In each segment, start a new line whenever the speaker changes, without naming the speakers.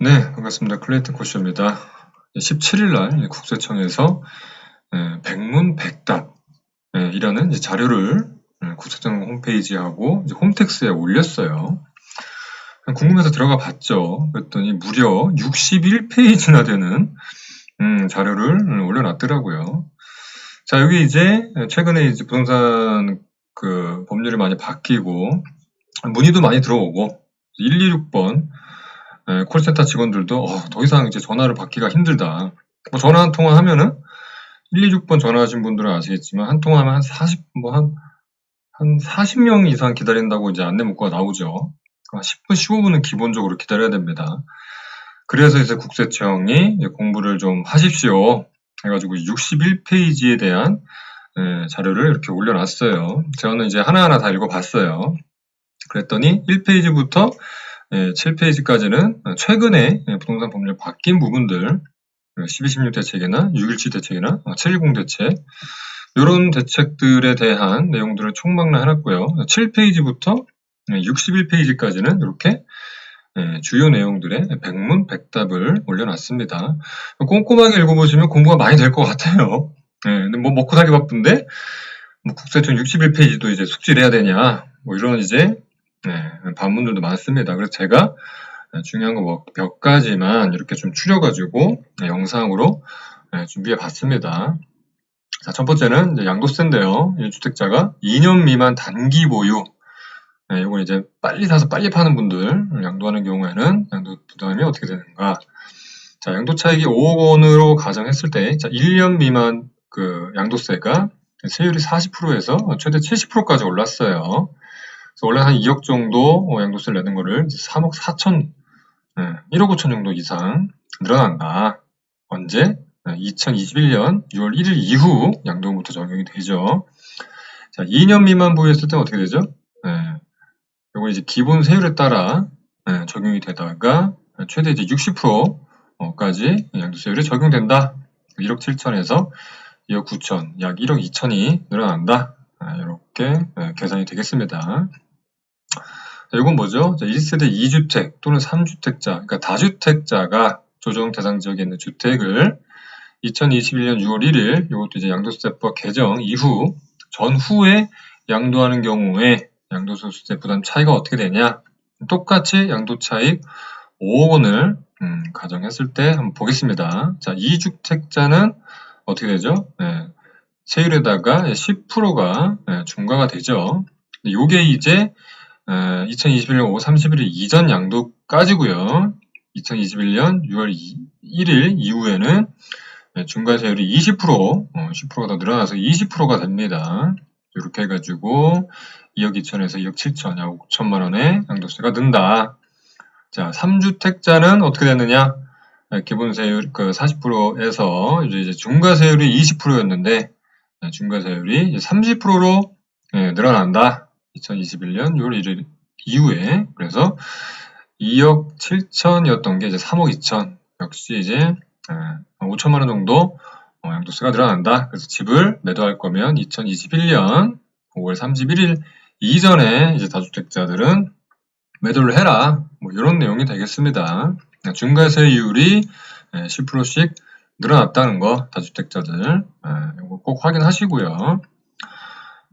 네, 반갑습니다. 클레이트 코쇼입니다. 17일 날 국세청에서 예, 백문 백답 예, 이라는 이제 자료를 예, 국세청 홈페이지하고 홈택스에 올렸어요. 궁금해서 들어가 봤죠. 그랬더니 무려 61페이지나 되는 음, 자료를 올려놨더라고요. 자, 여기 이제 최근에 이제 부동산 그 법률이 많이 바뀌고 문의도 많이 들어오고 126번 예, 콜센터 직원들도 어, 더 이상 이제 전화를 받기가 힘들다. 뭐 전화 한 통화 하면은 126번 전화하신 분들은 아시겠지만 한 통화하면 한 40, 뭐 한, 한 40명 이상 기다린다고 이제 안내 문구가 나오죠. 10분, 15분은 기본적으로 기다려야 됩니다. 그래서 이제 국세청이 이제 공부를 좀 하십시오. 해가지고 61페이지에 대한 예, 자료를 이렇게 올려놨어요. 저는 이제 하나하나 다 읽어봤어요. 그랬더니 1페이지부터 7페이지까지는 예, 최근에 예, 부동산 법률 바뀐 부분들 1216 대책이나 617 대책이나 710 대책 이런 대책들에 대한 내용들을 총망라 해놨고요. 7페이지부터 61페이지까지는 이렇게 주요 내용들의 백문 백답을 올려놨습니다. 꼼꼼하게 읽어보시면 공부가 많이 될 것 같아요. 근데 뭐 먹고 살기 바쁜데 뭐 국세청 61페이지도 이제 숙지를 해야 되냐 뭐 이런 이제 네, 반문들도 많습니다. 그래서 제가 중요한 거몇 가지만 이렇게 좀 추려가지고 영상으로 준비해 봤습니다. 자, 첫 번째는 양도세인데요. 1주택자가 2년 미만 단기 보유. 네, 이건 이제 빨리 사서 빨리 파는 분들 양도하는 경우에는 양도 부담이 어떻게 되는가? 자, 양도 차익이 5억 원으로 가정했을 때, 자, 1년 미만 그 양도세가 세율이 40%에서 최대 70%까지 올랐어요. 원래 한 2억 정도 어, 양도세를 내는 거를 3억 4천, 1억 5천 정도 이상 늘어난다. 언제? 2021년 6월 1일 이후 양도부터 적용이 되죠. 자, 2년 미만 보유했을 때는 어떻게 되죠? 네. 이거 이제 기본 세율에 따라 네, 적용이 되다가 최대 이제 60%까지 양도세율이 적용된다. 1억 7천에서 2억 9천, 약 1억 2천이 늘어난다. 이렇게 계산이 되겠습니다. 이건 뭐죠? 1세대 2주택 또는 3주택자, 그러니까 다주택자가 조정 대상 지역에 있는 주택을 2021년 6월 1일 이것도 이제 양도세법 개정 이후 전후에 양도하는 경우에 양도소득세 부담 차이가 어떻게 되냐? 똑같이 양도 차익 5억 원을 음, 가정했을 때 한번 보겠습니다. 자, 2주택자는 어떻게 되죠? 네, 세율에다가 10%가 네, 중과가 되죠. 이게 이제 2021년 5월 31일 이전 양도까지고요. 2021년 6월 1일 이후에는 중과세율이 20%, 10%가 더 늘어나서 20%가 됩니다. 이렇게 해가지고 2억 2천에서 2억 7천, 약 5천만 원의 양도세가 는다. 자, 3주택자는 어떻게 되느냐? 기본세율 그 40%에서 이제 중과세율이 20%였는데 중과세율이 30%로 늘어난다. 2021년 6월 1일 이후에 그래서 2억 7천이었던 게 이제 3억 2천 역시 이제 5천만 원 정도 어, 양도세가 늘어난다. 그래서 집을 매도할 거면 2021년 5월 31일 이전에 이제 다주택자들은 매도를 해라. 뭐 이런 내용이 되겠습니다. 중과세율이 10%씩 늘어났다는 거 다주택자들 꼭 확인하시고요.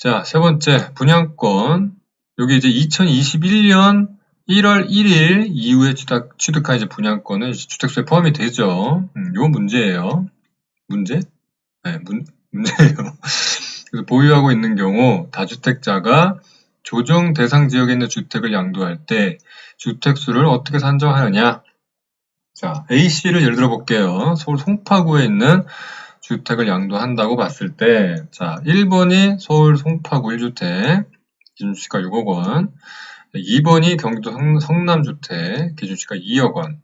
자, 세 번째, 분양권. 여기 이제 2021년 1월 1일 이후에 취득, 취득한 이제 분양권은 주택수에 포함이 되죠. 음, 요 문제예요. 문제? 네, 문, 문제예요. 그래서 보유하고 있는 경우 다주택자가 조정 대상 지역에 있는 주택을 양도할 때 주택수를 어떻게 산정하느냐? 자, A씨를 예를 들어 볼게요. 서울 송파구에 있는 주택을 양도한다고 봤을 때, 자, 1번이 서울 송파구 1주택, 기준시가 6억 원. 2번이 경기도 성남주택, 기준시가 2억 원.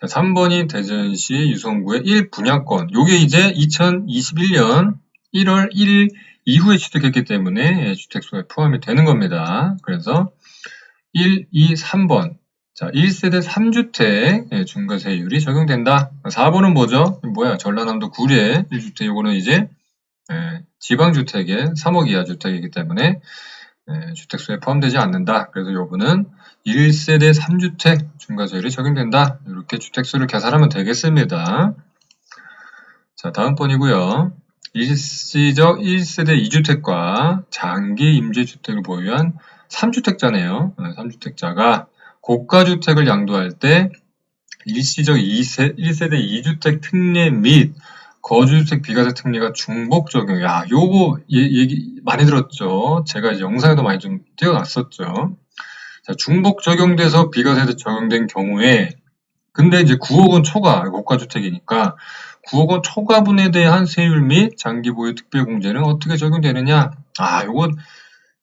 자, 3번이 대전시 유성구의 1분양권. 요게 이제 2021년 1월 1일 이후에 취득했기 때문에 주택수에 포함이 되는 겁니다. 그래서 1, 2, 3번. 자, 1세대 3주택 예, 중과세율이 적용된다. 4번은 뭐죠? 뭐야? 전라남도 구례 1주택 이거는 이제 예, 지방주택의 3억 이하 주택이기 때문에 예, 주택수에 포함되지 않는다. 그래서 요거는 1세대 3주택 중과세율이 적용된다. 이렇게 주택수를 계산하면 되겠습니다. 자, 다음 번이고요. 일시적 1세대 2주택과 장기 임대주택을 보유한 3주택자네요. 3주택자가 고가주택을 양도할 때 일시적 2세, 1세대 2주택 특례 및 거주주택 비과세 특례가 중복 적용. 야, 요거 얘- 얘기 많이 들었죠. 제가 이제 영상에도 많이 좀 띄워놨었죠. 자, 중복 적용돼서 비과세에 적용된 경우에 근데 이제 9억 원 초과 고가주택이니까 9억 원 초과분에 대한 세율 및 장기 보유 특별공제는 어떻게 적용되느냐? 아, 요거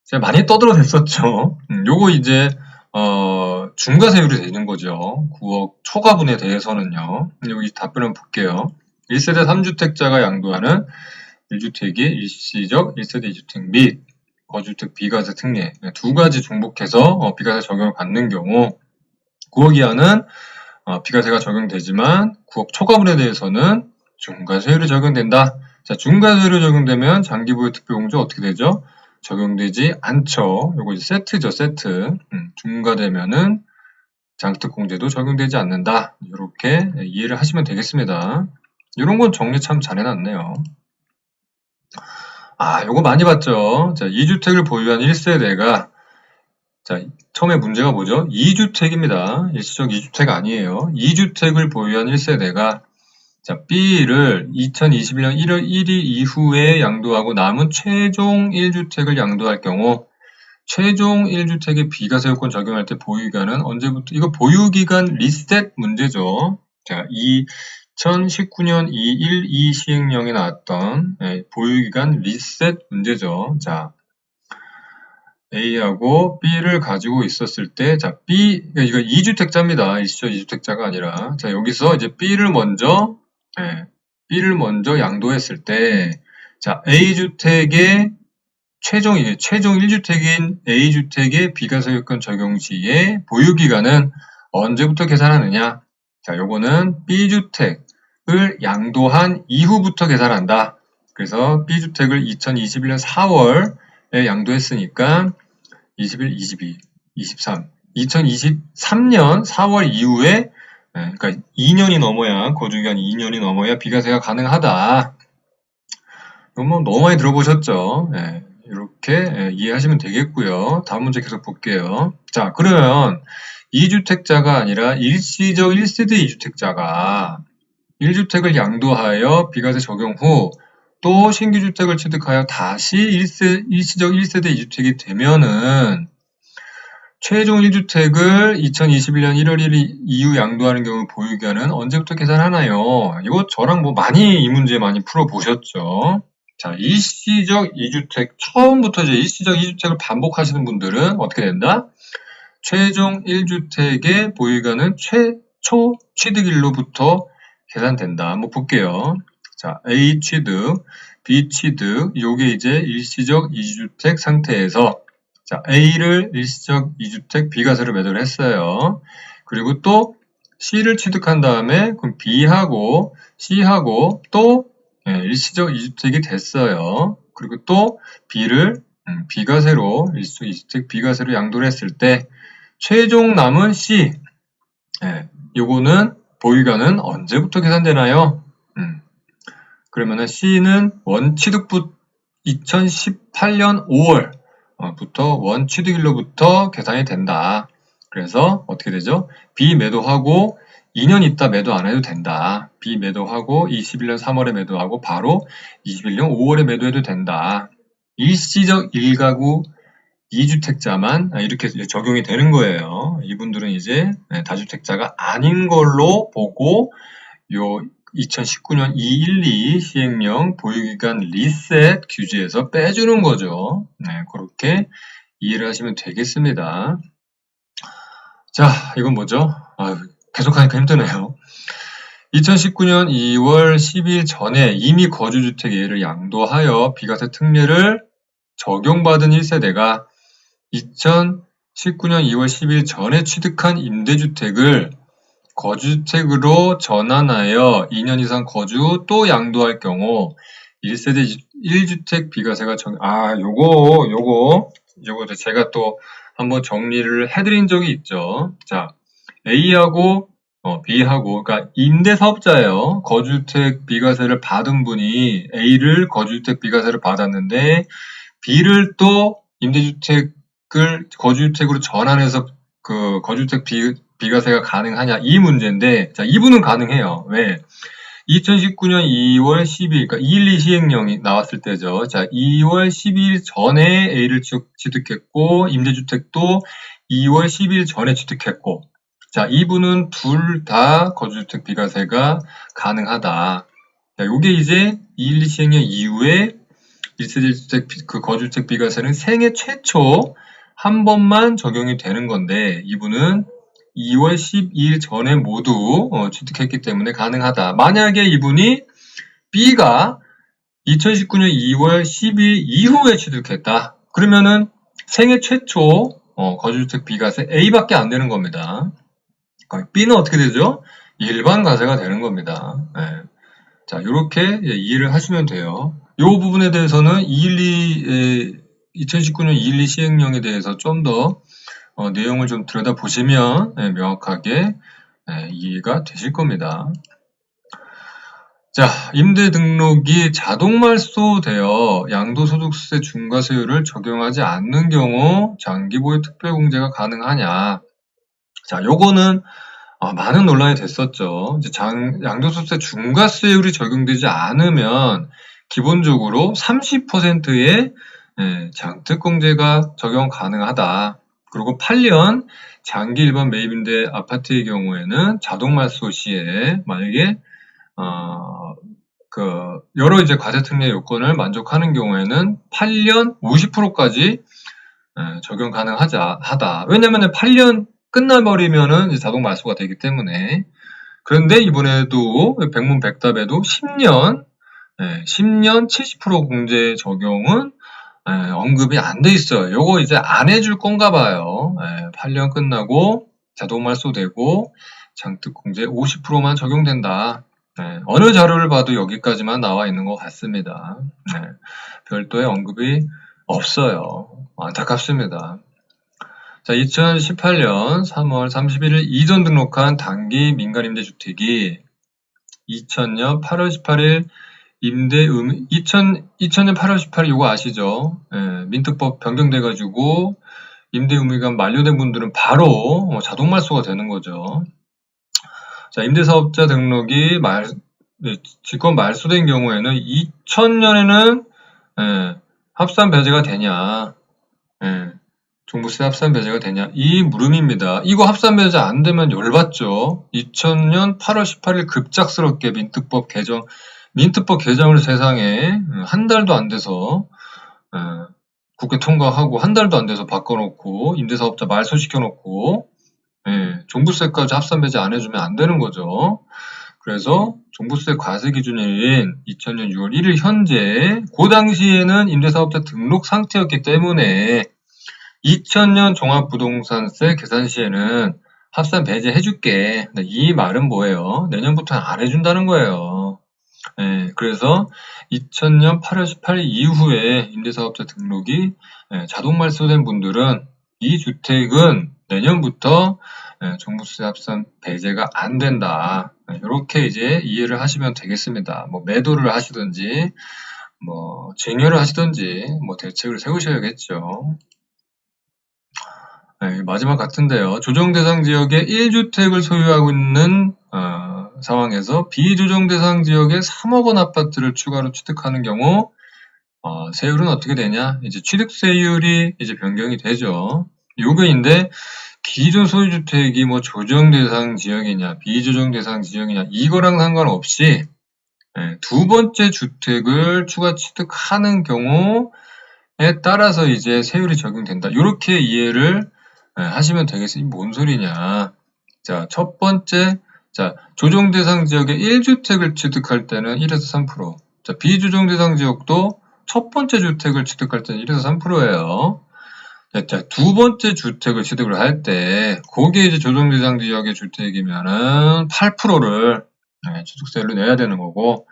제가 많이 떠들어댔었죠. 음, 요거 이제 어, 중과세율이 되는 거죠. 9억 초과분에 대해서는요. 여기 답변을 볼게요. 1세대 3주택자가 양도하는 1주택이 일시적 1세대 2주택 및 거주택 비과세 특례 두 가지 중복해서 어, 비과세 적용을 받는 경우 9억 이하는 어, 비과세가 적용되지만 9억 초과분에 대해서는 중과세율이 적용된다. 자, 중과세율이 적용되면 장기보유 특별공제 어떻게 되죠? 적용되지 않죠. 요거 세트죠, 세트. 음, 중과되면은 장특공제도 적용되지 않는다. 이렇게 이해를 하시면 되겠습니다. 이런 건 정리 참 잘 해놨네요. 아, 요거 많이 봤죠? 자, 2주택을 보유한 1세대가 자, 처음에 문제가 뭐죠? 2주택입니다. 일시적 2주택 아니에요. 2주택을 보유한 1세대가 자, B를 2021년 1월 1일 이후에 양도하고 남은 최종 1주택을 양도할 경우 최종 1주택의 비과세요건 적용할 때 보유기간은 언제부터 이거 보유기간 리셋 문제죠. 자, 2019년 212 시행령에 나왔던 예, 보유기간 리셋 문제죠. 자, A하고 B를 가지고 있었을 때, 자, B, 이거 2주택자입니다. 일시적 2주택자가 아니라. 자, 여기서 이제 B를 먼저, 예, B를 먼저 양도했을 때, 자, A주택의 최종, 최종 1주택인 A주택의 비과세요건 적용 시에 보유기간은 언제부터 계산하느냐? 자, 요거는 B주택을 양도한 이후부터 계산한다. 그래서 B주택을 2021년 4월에 양도했으니까 21, 22, 23, 2023년 4월 이후에 예, 그러니까 2년이 넘어야 거주기간 2년이 넘어야 비과세가 가능하다. 뭐 너무 많이 들어보셨죠? 예, 이렇게 예, 이해하시면 되겠고요. 다음 문제 계속 볼게요. 자, 그러면 2주택자가 아니라 일시적 1세대 2주택자가 1주택을 양도하여 비과세 적용 후 또 신규 주택을 취득하여 다시 일세, 일시적 1세대 2주택이 되면은 최종 1주택을 2021년 1월 1일 이후 양도하는 경우 보유기간은 언제부터 계산하나요? 이거 저랑 뭐 많이 이 문제 많이 풀어보셨죠? 자, 일시적 2주택, 처음부터 이제 일시적 2주택을 반복하시는 분들은 어떻게 된다? 최종 1주택의 보유기간은 최초 취득일로부터 계산된다. 한번 볼게요. 자, A 취득, B 취득, 요게 이제 일시적 2주택 상태에서 자, A를 일시적 2주택 비과세로 매도를 했어요. 그리고 또 C를 취득한 다음에 그럼 B하고 C하고 또 예, 일시적 2주택이 됐어요. 그리고 또 B를 음, 비과세로 일시적 2주택 비과세로 양도를 했을 때 최종 남은 C 예, 요거는 보유가는 언제부터 계산되나요? 음, 그러면은 C는 원취득부 2018년 5월 부터 원 취득일로부터 계산이 된다. 그래서 어떻게 되죠? 비매도하고 2년 있다 매도 안 해도 된다. 비매도하고 21년 3월에 매도하고 바로 21년 5월에 매도해도 된다. 일시적 1가구 2주택자만 이렇게 이제 적용이 되는 거예요. 이분들은 이제 네, 다주택자가 아닌 걸로 보고 요 2019년 212 시행령 보유기간 리셋 규제에서 빼주는 거죠. 네, 그렇게 이해를 하시면 되겠습니다. 자, 이건 뭐죠? 아, 계속하니까 힘드네요. 2019년 2월 10일 전에 이미 거주주택 예를 양도하여 비과세 특례를 적용받은 1세대가 2019년 2월 10일 전에 취득한 임대주택을 거주주택으로 전환하여 2년 이상 거주 또 양도할 경우 1세대 1주택 비과세가 정, 아, 요거, 요거, 요거 제가 또 한번 정리를 해드린 적이 있죠. 자, A하고 어, B하고, 그러니까 임대사업자예요. 거주주택 비과세를 받은 분이 A를 거주주택 비과세를 받았는데 B를 또 임대주택을 거주주택으로 전환해서 그 거주주택 비, 비과세가 가능하냐 이 문제인데 자 이분은 가능해요. 왜? 2019년 2월 12일, 그러니까 212 시행령이 나왔을 때죠. 자, 2월 12일 전에 A를 취득했고, 임대주택도 2월 12일 전에 취득했고, 자, 이분은 둘 다 거주주택 비과세가 가능하다. 자, 요게 이제 212 시행령 이후에 1세대주택 그 거주주택 비과세는 생애 최초 한 번만 적용이 되는 건데, 이분은 2월 12일 전에 모두 어, 취득했기 때문에 가능하다. 만약에 이분이 B가 2019년 2월 10일 이후에 취득했다. 그러면은 생애 최초 어, 거주주택 비과세 A밖에 안 되는 겁니다. 그러니까 B는 어떻게 되죠? 일반 과세가 되는 겁니다. 네. 자, 이렇게 이해를 하시면 돼요. 이 부분에 대해서는 212, 2019년 212 시행령에 대해서 좀더 어, 내용을 좀 들여다보시면 네, 명확하게 네, 이해가 되실 겁니다. 자, 임대 등록이 자동 말소되어 양도소득세 중과세율을 적용하지 않는 경우 장기보유 특별공제가 가능하냐? 자, 요거는 어, 많은 논란이 됐었죠. 이제 장, 양도소득세 중과세율이 적용되지 않으면 기본적으로 30%의 예, 장특공제가 적용 가능하다. 그리고 8년 장기 일반 매입임대 아파트의 경우에는 자동 말소 시에 만약에 어, 그 여러 이제 과세 특례 요건을 만족하는 경우에는 8년 50%까지 적용 가능하자 하다. 왜냐면은 8년 끝나버리면은 자동 말소가 되기 때문에 그런데 이번에도 백문백답에도 10년 10년 70% 공제 적용은 예, 언급이 안 돼 있어요. 요거 이제 안 해줄 건가 봐요. 예, 8년 끝나고 자동 말소되고 장특공제 50%만 적용된다. 예, 어느 자료를 봐도 여기까지만 나와 있는 것 같습니다. 예, 별도의 언급이 없어요. 안타깝습니다. 자, 2018년 3월 31일 이전 등록한 단기 민간임대주택이 2000년 8월 18일 임대음 2000 2000년 8월 18일 이거 아시죠? 예, 민특법 변경돼가지고 임대 의무가 만료된 분들은 바로 어, 자동 말소가 되는 거죠. 자, 임대사업자 등록이 말 네, 직권 말소된 경우에는 2000년에는 예, 합산 배제가 되냐? 예, 종부세 합산 배제가 되냐? 이 물음입니다. 이거 합산 배제 안 되면 열받죠. 2000년 8월 18일 급작스럽게 민특법 개정 민트법 개정을 세상에 어, 한 달도 안 돼서 어, 국회 통과하고 한 달도 안 돼서 바꿔놓고 임대사업자 말소시켜놓고 예, 종부세까지 합산 배제 안 해주면 안 되는 거죠. 그래서 종부세 과세 기준일 2000년 6월 1일 현재 그 당시에는 임대사업자 등록 상태였기 때문에 2000년 종합부동산세 계산 시에는 합산 배제 해줄게. 이 말은 뭐예요? 내년부터는 안 해준다는 거예요. 예, 그래서 2000년 8월 18일 이후에 임대사업자 등록이 예, 자동 말소된 분들은 이 주택은 내년부터 예, 종부세 합산 배제가 안 된다. 이렇게 이제 이해를 하시면 되겠습니다. 뭐 매도를 하시든지 뭐 증여를 하시든지 뭐 대책을 세우셔야겠죠. 네, 마지막 같은데요. 조정 대상 지역에 1주택을 소유하고 있는 어, 상황에서 비조정 대상 지역에 3억 원 아파트를 추가로 취득하는 경우 어, 세율은 어떻게 되냐? 이제 취득세율이 이제 변경이 되죠. 요거인데 기존 소유주택이 뭐 조정 대상 지역이냐 비조정 대상 지역이냐 이거랑 상관없이 예, 두 번째 주택을 추가 취득하는 경우에 따라서 이제 세율이 적용된다. 이렇게 이해를 예, 하시면 되겠습니다. 뭔 소리냐? 자, 첫 번째 자, 조정 대상 지역에 1주택을 취득할 때는 1에서 3%. 자, 비조정 대상 지역도 첫 번째 주택을 취득할 때는 1에서 3%예요. 자, 두 번째 주택을 취득을 할 때, 거기에 이제 조정 대상 지역의 주택이면은 8%를 네, 취득세를 내야 되는 거고,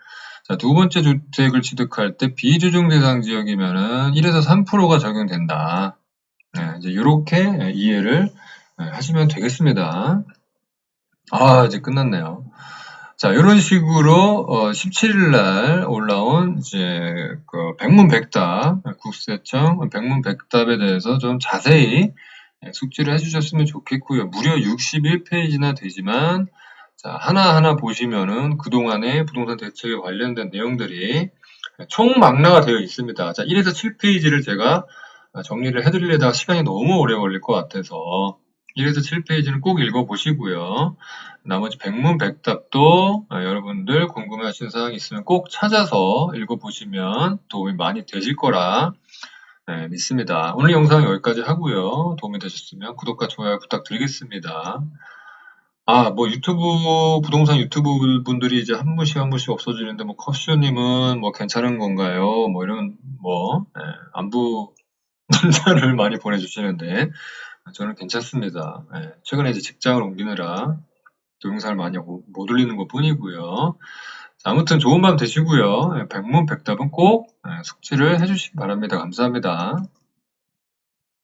자, 두 번째 주택을 취득할 때 비조정 대상 지역이면은 1에서 3%가 적용된다. 네, 이제 이렇게 이해를 네, 하시면 되겠습니다. 아, 이제 끝났네요. 자, 이런 식으로 17일 날 올라온 이제 그 백문백답 국세청 백문백답에 대해서 좀 자세히 예, 숙지를 해주셨으면 좋겠고요. 무려 61페이지나 되지만 자, 하나하나 보시면은 그동안의 부동산 대책에 관련된 내용들이 총망라가 되어 있습니다. 자, 1에서 7페이지를 제가 정리를 해드리려다가 시간이 너무 오래 걸릴 것 같아서 1에서 7페이지는 꼭 읽어보시고요. 나머지 백문백답도 어, 여러분들 궁금해하시는 사항이 있으면 꼭 찾아서 읽어보시면 도움이 많이 되실 거라 네, 믿습니다. 오늘 영상 여기까지 하고요. 도움이 되셨으면 구독과 좋아요 부탁드리겠습니다. 아, 뭐 유튜브 부동산 유튜브 분들이 이제 한 분씩 한 분씩 없어지는데 뭐 컵쇼님은 뭐 괜찮은 건가요? 뭐 이런 뭐 예, 안부 문자를 많이 보내주시는데 저는 괜찮습니다. 예, 최근에 이제 직장을 옮기느라 동영상을 많이 못 올리는 것 뿐이고요. 자, 아무튼 좋은 밤 되시고요. 예, 백문 백답은 꼭 예, 숙지를 해주시기 바랍니다. 감사합니다.